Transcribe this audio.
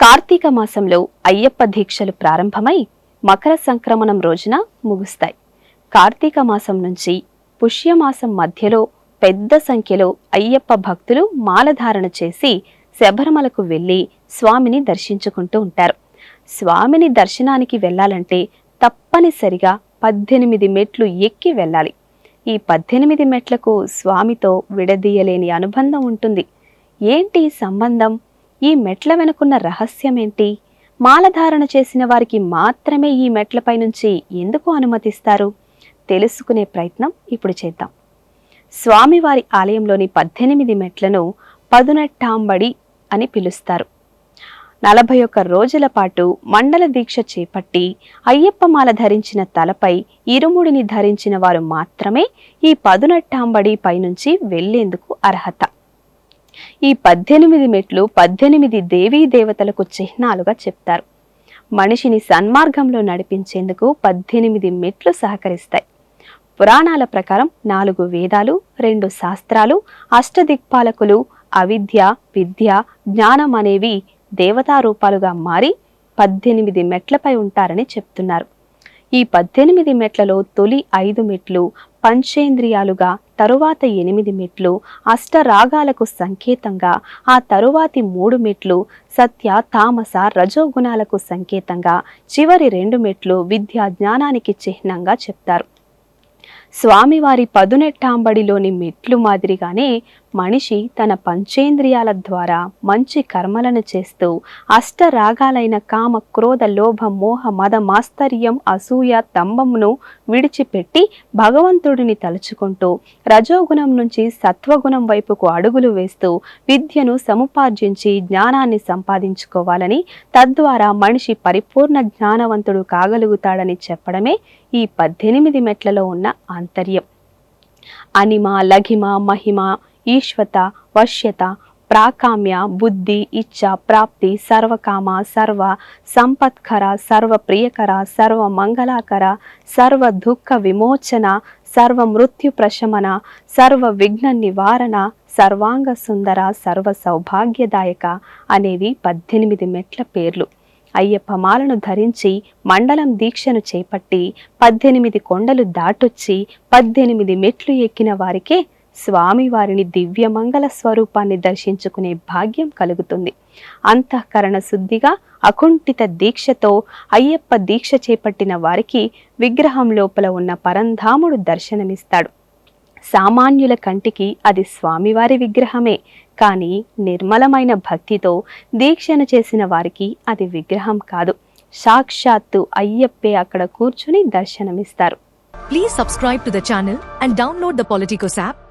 కార్తీక మాసంలో అయ్యప్ప దీక్షలు ప్రారంభమై మకర సంక్రమణం రోజున ముగుస్తాయి. కార్తీక మాసం నుంచి పుష్యమాసం మధ్యలో పెద్ద సంఖ్యలో అయ్యప్ప భక్తులు మాలధారణ చేసి శబరిమలకు వెళ్ళి స్వామిని దర్శించుకుంటూ ఉంటారు. స్వామిని దర్శనానికి వెళ్ళాలంటే తప్పనిసరిగా పద్దెనిమిది మెట్లు ఎక్కి వెళ్ళాలి. ఈ పద్దెనిమిది మెట్లకు స్వామితో విడదీయలేని అనుబంధం ఉంటుంది. ఏంటి సంబంధం? ఈ మెట్ల వెనుకున్న రహస్యమేంటి? మాలధారణ చేసిన వారికి మాత్రమే ఈ మెట్లపై నుంచి ఎందుకు అనుమతిస్తారు? తెలుసుకునే ప్రయత్నం ఇప్పుడు చేద్దాం. స్వామివారి ఆలయంలోని పద్దెనిమిది మెట్లను పదునెట్టాంబడి అని పిలుస్తారు. నలభై ఒక్క రోజుల పాటు మండల దీక్ష చేపట్టి అయ్యప్ప మాల ధరించిన తలపై ఇరుముడిని ధరించిన వారు మాత్రమే ఈ పదునెట్టాంబడి పైనుంచి వెళ్ళేందుకు అర్హత. ఈ పద్దెనిమిది మెట్లు పద్దెనిమిది దేవీ దేవతలకు చిహ్నాలుగా చెప్తారు. మనిషిని సన్మార్గంలో నడిపించేందుకు పద్దెనిమిది మెట్లు సహకరిస్తాయి. పురాణాల ప్రకారం నాలుగు వేదాలు రెండు శాస్త్రాలు అష్టదిక్పాలకులు అవిద్య విద్య జ్ఞానం అనేవి దేవతారూపాలుగా మారి పద్దెనిమిది మెట్లపై ఉంటారని చెప్తున్నారు. ఈ పద్దెనిమిది మెట్లలో తొలి ఐదు మెట్లు పంచేంద్రియాలుగా తరువాత ఎనిమిది మెట్లు అష్టరాగాలకు సంకేతంగా ఆ తరువాతి మూడు మెట్లు సత్య తామస రజోగుణాలకు సంకేతంగా చివరి రెండు మెట్లు విద్యా జ్ఞానానికి చిహ్నంగా చెప్తారు. స్వామివారి పదునెట్టాంబడిలోని మెట్లు మాదిరిగానే మనిషి తన పంచేంద్రియాల ద్వారా మంచి కర్మలను చేస్తూ అష్టరాగాలైన కామ క్రోధ లోభ మోహ మద మాస్తర్యం అసూయ తంబమును విడిచిపెట్టి భగవంతుడిని తలుచుకుంటూ రజోగుణం నుంచి సత్వగుణం వైపుకు అడుగులు వేస్తూ విద్యను సముపార్జించి జ్ఞానాన్ని సంపాదించుకోవాలని తద్వారా మనిషి పరిపూర్ణ జ్ఞానవంతుడు కాగలుగుతాడని చెప్పడమే ఈ పద్దెనిమిది మెట్లలో ఉన్న ఆంతర్యం అనిమ లఘిమ మహిమ ఈశ్వత వశ్యత ప్రాకామ్య బుద్ధి ఇచ్ఛ ప్రాప్తి సర్వకామ సర్వ సంపత్కర సర్వ ప్రియకర సర్వ మంగళాకర సర్వ దుఃఖ విమోచన సర్వ మృత్యు ప్రశమన సర్వ విఘ్న నివారణ సర్వాంగ సుందర సర్వ సౌభాగ్యదాయక అనేవి పద్దెనిమిది మెట్ల పేర్లు. అయ్యప్ప మాలను ధరించి మండలం దీక్షను చేపట్టి పద్దెనిమిది కొండలు దాటొచ్చి పద్దెనిమిది మెట్లు ఎక్కిన వారికే స్వామివారిని దివ్యమంగళ స్వరూపాన్ని దర్శించుకునే భాగ్యం కలుగుతుంది. అంతఃకరణ శుద్ధిగా అకుంఠిత దీక్షతో అయ్యప్ప దీక్ష చేపట్టిన వారికి విగ్రహం లోపల ఉన్న పరంధాముడు దర్శనమిస్తాడు. సామాన్యుల కంటికి అది స్వామివారి విగ్రహమే. కానీ నిర్మలమైన భక్తితో దీక్షను చేసిన వారికి అది విగ్రహం కాదు. సాక్షాత్తు అయ్యప్పే అక్కడ కూర్చుని దర్శనమిస్తారు. Please subscribe to the channel and download the Politicos app